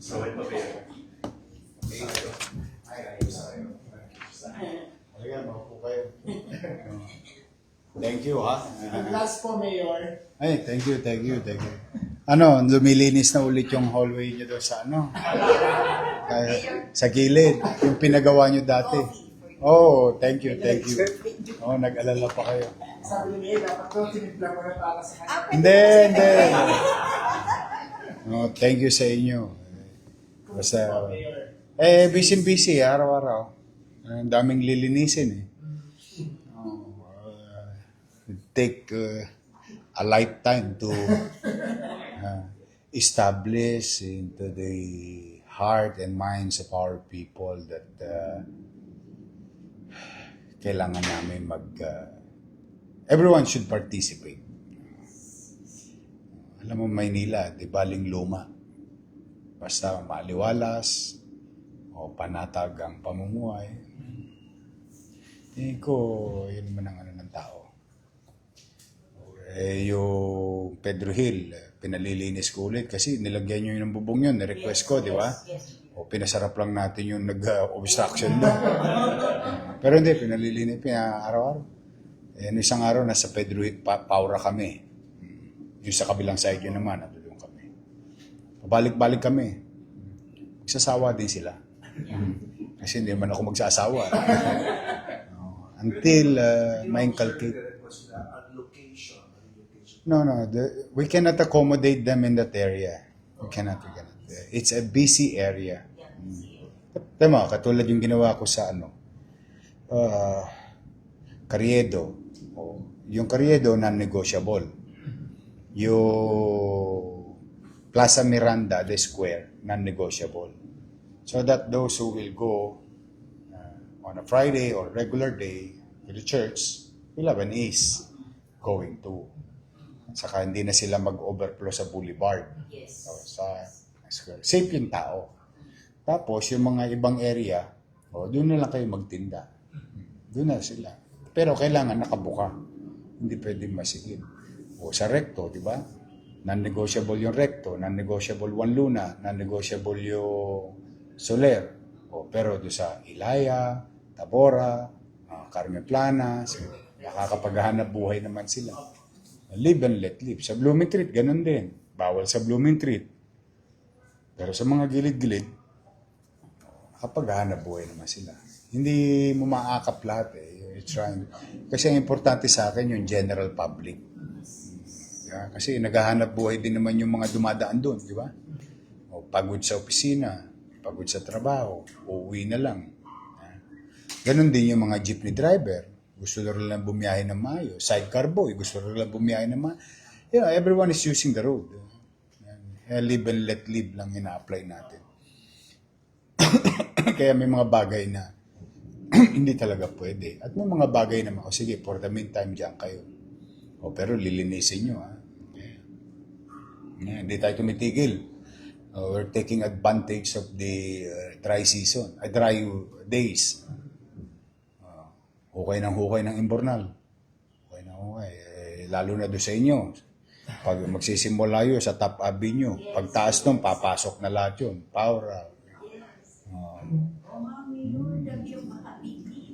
So, ito ba yun? Halika, maupo kayo. Thank you, ha? Last po, Mayor. Ay, thank you, thank you, thank you. Ano, lumilinis na ulit yung hallway niyo doon sa ano? Kaya, sa gilid, yung pinagawa niyo dati. Oh, thank you, thank you. Oh, nag-alala pa kayo. Sabi ni Mayor, dapat ko tinimpla ko na para sa kanya. Hindi, hindi. Oh, thank you sa inyo. Basta, Mayor. eh, busy-busy, araw-araw. Ang daming lilinisin eh. Oh, uh, take uh, a lifetime to uh, establish into the heart and minds of our people that uh, kailangan namin mag... uh, everyone should participate. Alam mo, Maynila, di baling luma. Basta maliwalas o panatag ang pamumuhay. Tingin ko, yun naman ang ano ng tao. Eh, yung Pedro Hill, eh, pinalilinis ko ulit kasi nilagyan nyo yun ng bubong yun, ni-request ko, di ba? O pinasarap lang natin yung nag-obstruction doon. Pero hindi, pinalilinis, pina-araw-araw. Eh, nung isang araw, nasa Pedro Hill, pa- Paura kami. Yung sa kabilang side yun naman, nandun kami. Magsasawa din sila. Kasi hindi naman ako magsasawa. Until uh, ma-inculcate. No, no. The, we cannot accommodate them in that area. We cannot. We cannot. It's a busy area. Mm. Tama, katulad yung ginawa ko sa ano, uh, Carriedo. O, yung Carriedo, non-negotiable. Yung Plaza Miranda, the square, non-negotiable. So that those who will go uh, on a Friday or regular day to the church will have an ace going to. Saka hindi na sila mag-overflow sa boulevard. Yes. O, sa square. Safe yung tao. Tapos, yung mga ibang area, o, doon na lang kayo magtinda. Doon na sila. Pero kailangan nakabuka. Hindi pwedeng masigil. O sa recto, di ba? Non-negotiable yung recto, non-negotiable one luna, non-negotiable yung soler. O, pero doon sa Ilaya, Tabora, uh, Carmen Planas, nakakapaghahanap buhay naman sila. Live and let live. Sa Blooming Treat, ganun din. Bawal sa Blooming Treat. Pero sa mga gilid-gilid, nakapaghahanap buhay naman sila. Hindi mo maakap lahat eh. You're trying. Kasi ang importante sa akin yung general public. Yeah, kasi naghahanap buhay din naman yung mga dumadaan doon, di ba? O, pagod sa opisina, pagod sa trabaho, uuwi na lang. Yeah. Ganon din yung mga jeepney driver. Gusto na lang bumiyahe ng mayo. Sidecar boy, gusto na lang bumiyahe ng mayo. Yeah, everyone is using the road. Yeah, live and let live lang ina-apply natin. Kaya may mga bagay na hindi talaga pwede. At may mga bagay naman, o sige, for the meantime, dyan kayo. O, pero lilinisin nyo, ha? Yeah. Hindi tayo tumitigil. Uh, we're taking advantage of the uh, dry season, uh, dry days. Uh, hukay ng hukay ng imbornal. Hukay ng hukay. Eh, lalo na doon sa inyo. Pag magsisimula yun sa top avenue, pagtaas nun, papasok na lahat yun. Power out. Oh, makabibi,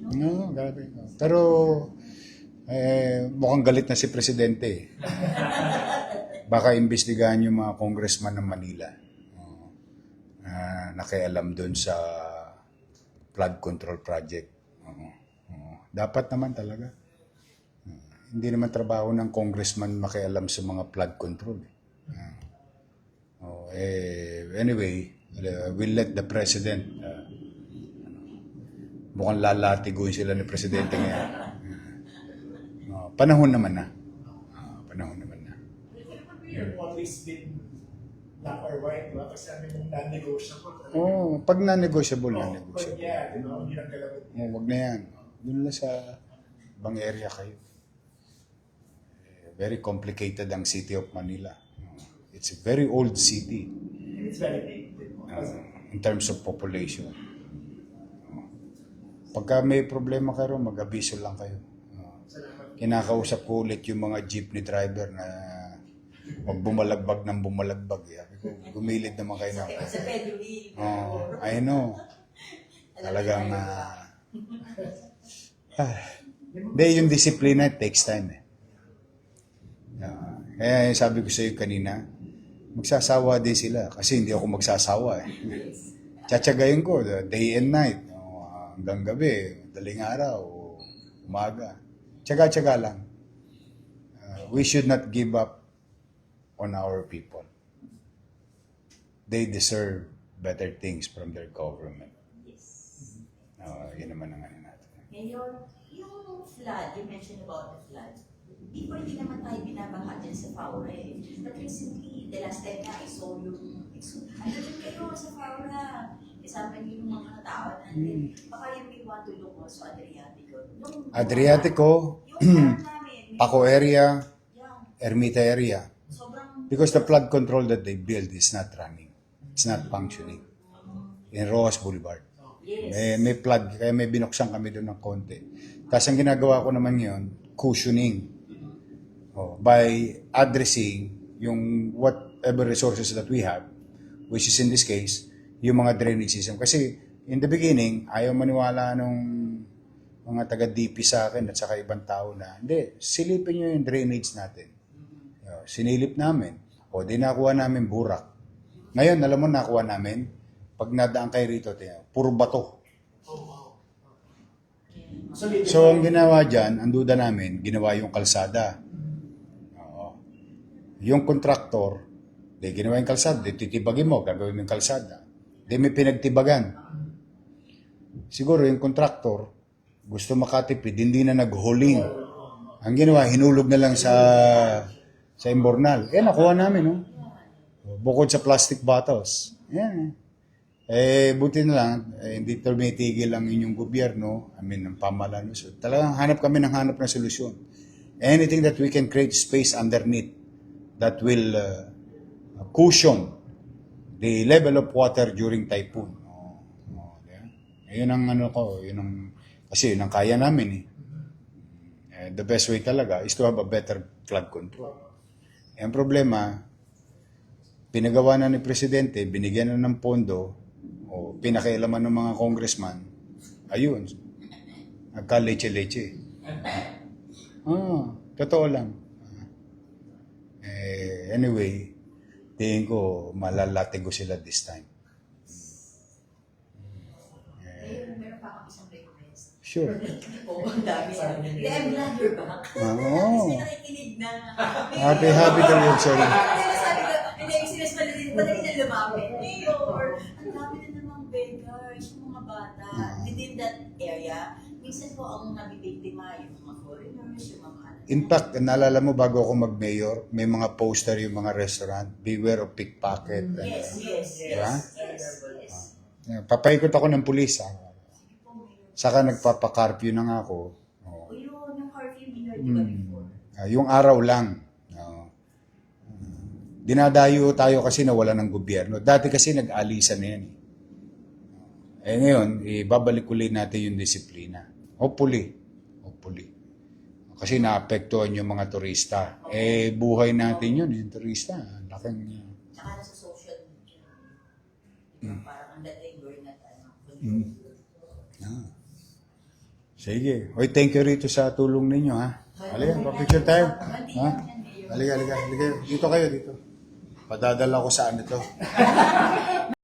no? No, grabe. Pero, eh, mukhang galit na si Presidente. Baka imbestigahan yung mga congressman ng Manila. Oh, na nakialam doon sa flood control project. Oo. Oo. Dapat naman talaga. Uh, hindi naman trabaho ng congressman makialam sa mga flood control. Ah. Oh, eh, anyway, uh, we'll let the president uh, mukhang lalatigoy sila ni Presidente ngayon. Uh, panahon naman na. Uh, panahon naman na. Mayor, always been black or Kasi sabi mong non-negotiable. talaga. Oh, pag na-negotiable, Oh, na-negotiable. pag yan, di ba? Hindi lang galawin. Oh, wag na yan. Doon lang sa ibang area kayo. Eh, Very complicated ang city of Manila. It's a very old city it's very big. di ba? uh, in terms of population. Pagka may problema kayo, mag-abiso lang kayo. Salamat. kinakausap ko ulit yung mga jeepney driver na bumalagbag ng bumalagbag. Sabi ko, gumilid naman kayo Sa, ng... sa Pedro Hill. Oh, I know. Talagang... ah, ah, Hindi, yung disiplina takes time eh. Ah, kaya sabi ko sa iyo kanina, magsasawa din sila kasi hindi ako magsasawa eh. Tsatsagayin ko, day and night, no, hanggang gabi, daling araw, umaga. Tsaga-tsaga lang. Ah, we should not give up on our people. They deserve better things from their government. Yes. Uh, yun naman ang ano natin. Ngayon, yung flood, you mentioned about the flood. Before, hindi naman tayo binabaha dyan sa Faura eh. But recently, the last time na I saw yung, ano din kayo sa Faura? Kasama niyo yung mga tao natin. Baka you may want to look also Adriatico. Yung, Adriatico, yung Paco area, Ermita area. Because the flood control that they build is not running. It's not functioning. In Rojas Boulevard. May, may flood, kaya may binuksan kami doon ng konti. Tapos ang ginagawa ko naman yun, cushioning. Oh, by addressing yung whatever resources that we have, which is in this case, yung mga drainage system. Kasi in the beginning, ayaw maniwala nung mga taga-DP sa akin at saka ibang tao na, hindi, silipin nyo yung drainage natin. Sinilip namin. O, di nakuha namin burak. Ngayon, alam mo, nakuha namin, pag nadaan kayo rito, tingnan, puro bato. So, ang ginawa dyan, ang duda namin, ginawa yung kalsada. Oo. Yung kontraktor, di ginawa yung kalsada, di titibagin mo, gagawin yung kalsada. Di may pinagtibagan. Siguro yung kontraktor, gusto makatipid, hindi na naghuling. Ang ginawa, hinulog na lang sa sa imbornal. Eh, nakuha namin, no? Bukod sa plastic bottles. Yan. Eh, buti na lang, eh, hindi tumitigil ang inyong gobyerno, I mean, ng pamahalaan. So, talagang hanap kami ng hanap ng solusyon. Anything that we can create space underneath that will uh, cushion the level of water during typhoon. Oh, oh, yeah. Yun ang ano ko, yun ang, kasi yun ang kaya namin eh. Eh, the best way talaga is to have a better flood control. Ang problema, pinagawa na ni Presidente, binigyan na ng pondo, o pinakailaman ng mga congressman, ayun, nagka-leche-leche. Ah, totoo lang. Eh, anyway, tingin ko, malalating ko sila this time. Ngayon, meron pa akong isang request. Sure. Oo, ang dami. Hindi, I'm glad you're back. Oo. Kasi nakikinig na. Happy, happy to live, sorry. Hindi, sabi ko, hindi, sinas madali, madali na lumapit. Mayor, ang dami na namang beggars, yung mga bata, within that area. Minsan po ang nabibiktima, yung mga foreigners, yung mga ano. In fact, naalala mo bago ako mag-mayor, may mga poster yung mga restaurant, beware of pickpocket. Yes, yes, Diba? yes, yes, yes. Uh, papaikot ako ng pulis. ah. Saka nagpapakarpyo na nga ako. Oo. O yun, yung curfew, di ba before? Ah, yung araw lang. Oo. dinadayo tayo kasi nawala ng gobyerno. Dati kasi nag-alisan na yan. Eh, eh ngayon, ibabalik ulit natin yung disiplina. Hopefully. Hopefully. Kasi naapektuhan yung mga turista. Eh, buhay natin yun, yung turista. Laking, Tsaka nasa social media. Hmm. Parang ang dating we're not, ano, ah. Sige. Hoy, thank you rito sa tulong ninyo, ha? Halika, pa-picture tayo. Ha? Halika, halika, halika. Dito kayo, dito. Padadala ko sa ano to.